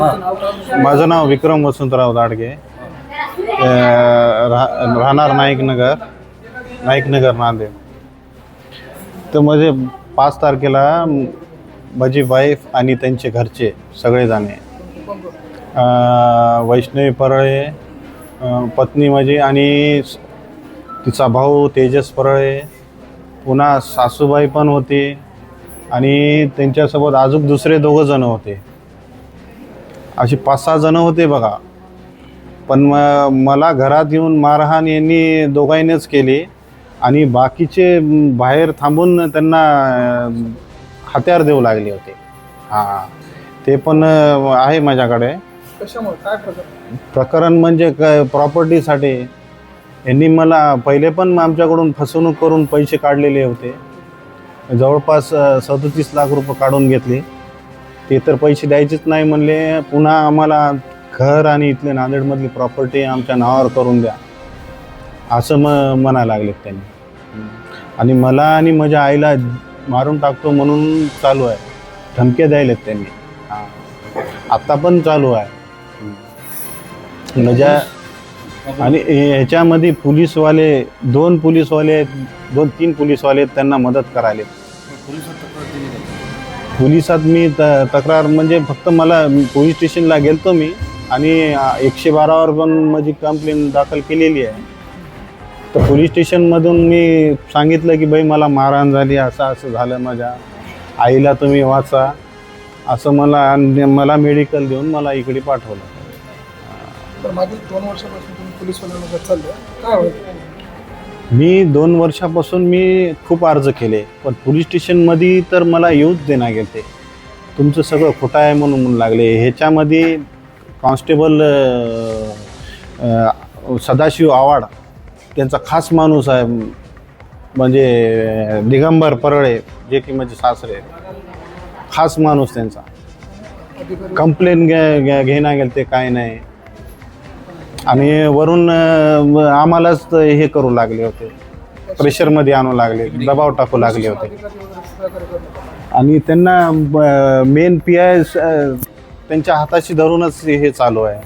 माझं नाव विक्रम वसंतराव दाडगे. रा- राहणार नाईकनगर नाईकनगर नांदेड. तर म्हणजे पाच तारखेला म- माझी वाईफ आणि त्यांचे घरचे सगळेजणे. वैष्णवी परळे पत्नी माझी आणि स- तिचा भाऊ तेजस परळे पुन्हा सासूबाई पण होती आणि त्यांच्यासोबत अजून दुसरे दोघं जण होते. अशी पाच सहा जण होते बघा. पण म मला घरात येऊन मारहाण यांनी दोघांनीच केली आणि बाकीचे बाहेर थांबून त्यांना हत्यार देऊ लागले होते. हां ते पण आहे माझ्याकडे. प्रकरण? म्हणजे काय प्रॉपर्टीसाठी यांनी मला पहिले पण आमच्याकडून फसवणूक करून पैसे काढलेले होते. जवळपास सदतीस लाख रुपये काढून घेतले. ते तर पैसे द्यायचेच नाही म्हणले. पुन्हा आम्हाला घर आणि इथले नांदेडमधली प्रॉपर्टी आमच्या नावावर करून द्या. असं म म्हणायला लागलेत त्यांनी. आणि मला आणि माझ्या आईला मारून टाकतो म्हणून चालू आहे. धमक्या द्यायलेत त्यांनी. हां. आत्ता पण चालू आहे. माझ्या आणि ह्याच्यामध्ये पोलीसवाले दोन पोलीसवाले आहेत, दोन तीन पोलीसवाले आहेत, त्यांना मदत करायले पोलिसात मी त तक्रार म्हणजे फक्त मला पोलीस स्टेशनला गेलतो मी आणि एकशे बारावर पण माझी कंप्लेन दाखल केलेली आहे. तर पोलीस स्टेशनमधून मी सांगितलं की बाई मला मारहाण झाली असं असं झालं माझ्या आईला तुम्ही वाचा. असं मला आणि मला मेडिकल देऊन मला इकडे पाठवलं. तर मागील दोन वर्षापासून तुम्ही पोलीस काय मी दोन वर्षापासून मी खूप अर्ज केले पण पोलीस स्टेशनमध्ये तर मला येऊच देणार गेले तुमचं सगळं खोटं आहे म्हणून म्हणू लागले. ह्याच्यामध्ये कॉन्स्टेबल सदाशिव आवाड त्यांचा खास माणूस आहे म्हणजे दिगंबर परळे जे की म्हणजे सासरे आहेत. खास माणूस त्यांचा. कंप्लेन घे घे- घेणार गेलं ते काय नाही. आणि वरून अं, आम्हालाच हे करू लागले होते. प्रेशरमध्ये आणू लागले दबाव टाकू लागले होते. आणि त्यांना मेन पी आय त्यांच्या हाताशी धरूनच हे चालू आहे.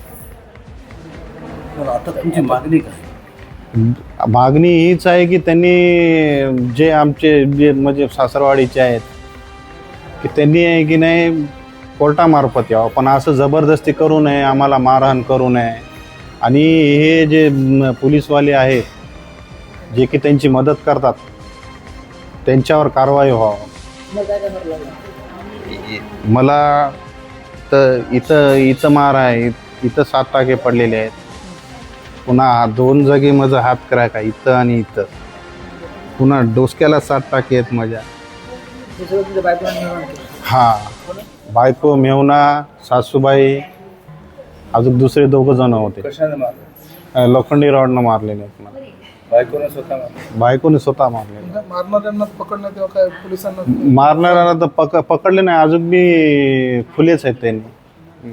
तर आता तुमची मागणी काय? मागणी हीच आहे की त्यांनी जे आमचे जे म्हणजे सासरवाडीचे आहेत की त्यांनी आहे की नाही कोर्टामार्फत यावं. पण असं जबरदस्ती करू नये आम्हाला मारहाण करू नये. आणि हे जे पोलीसवाले आहेत जे की त्यांची मदत करतात त्यांच्यावर कारवाई व्हावं. मला तर इथं इथं मार आहे इथं सात टाके पडलेले आहेत. पुन्हा दोन जागी माझा हात करा का इथं आणि इथं. पुन्हा डोसक्याला सात टाके आहेत माझ्या. हे. हा. बायको मेवना सासूबाई अजून दुसरे दोघं जण होते. कशाने मारलं? अं, लोखंडी रॉडनं मारलेले आहेत मला. बायकोने स्वतः मारलं. बायकोने स्वतः मारलेले मारणाऱ्यांना पकडण्यात तेव्हा काय पोलिसांना मारणाऱ्याला तर पक पकडले नाही. अजून बी खुलेच आहेत त्यांनी.